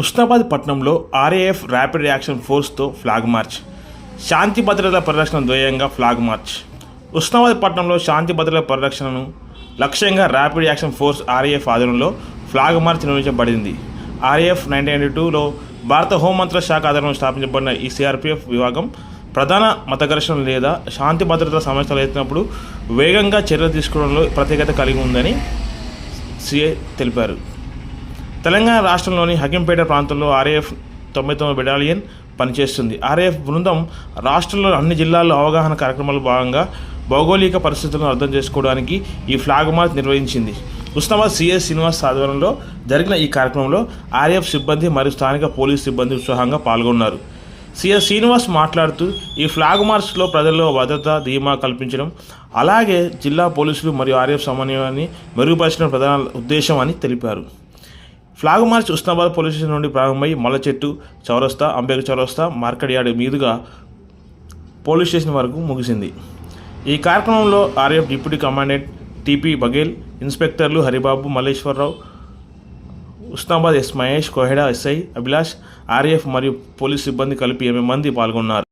ఉస్నాబాద్ పట్టణంలో RAF rapid reaction ఫోర్స్తో flag march. శాంతి భద్రతల పరిరక్షణ ద్వయంగా ఫ్లాగ్ మార్చ్. ఉస్నాబాద్ పట్టణంలో శాంతి భద్రతల పరిరక్షణను లక్ష్యంగా ర్యాపిడ్ యాక్షన్ ఫోర్స్ ఆర్ఏఎఫ్ ఆధ్వర్యంలో ఫ్లాగ్ మార్చ్ నిర్వహించబడింది. ఆర్ఏఎఫ్ నైన్టీన్ నైన్టీ టూలో భారత హోంమంత్ర శాఖ ఆధ్వర్యంలో స్థాపించబడిన ఈ సిఆర్పిఎఫ్ విభాగం ప్రధాన మత ఘర్షణ లేదా శాంతి భద్రత సమస్యలు ఎత్తినప్పుడు వేగంగా చర్యలు తీసుకోవడంలో ప్రత్యేకత కలిగి ఉందని సిఐ తెలిపారు. తెలంగాణ రాష్ట్రంలోని హకింపేట ప్రాంతంలో ఆర్ఏఎఫ్ తొంభై తొమ్మిది బెటాలియన్ పనిచేస్తుంది. ఆర్ఏఎఫ్ బృందం రాష్ట్రంలో అన్ని జిల్లాల్లో అవగాహన కార్యక్రమాల్లో భాగంగా భౌగోళిక పరిస్థితులను అర్థం చేసుకోవడానికి ఈ ఫ్లాగ్ మార్చ్ నిర్వహించింది. ఉస్నాబాద్ సిఎస్ శ్రీనివాస్ ఆధ్వర్యంలో జరిగిన ఈ కార్యక్రమంలో ఆర్ఏఎఫ్ సిబ్బంది మరియు స్థానిక పోలీస్ సిబ్బంది ఉత్సాహంగా పాల్గొన్నారు. సిఎస్ శ్రీనివాస్ మాట్లాడుతూ ఈ ఫ్లాగ్ మార్చ్లో ప్రజల్లో భద్రత ధీమా కల్పించడం అలాగే జిల్లా పోలీసులు మరియు ఆర్ఎఫ్ సమన్వయాన్ని మెరుగుపరచడం ప్రధాన ఉద్దేశం అని తెలిపారు. Flag march Husnabad police station నుండి ప్రారంభమై మల్లచెట్టు చౌరస్తా అంబేక చౌరస్తా మార్కెట్ యార్డ్ మీదుగా పోలీస్ స్టేషన్ వరకు ముగిసింది. ఈ కార్యక్రమంలో RF deputy commandant TP Baghel ఇన్స్పెక్టర్లు Haribabu Malleswararao Husnabad S Mahesh Koheda SI Abhilash RF మరియు పోలీస్ సిబ్బంది కలిపి ఎనిమిది మంది పాల్గొన్నారు.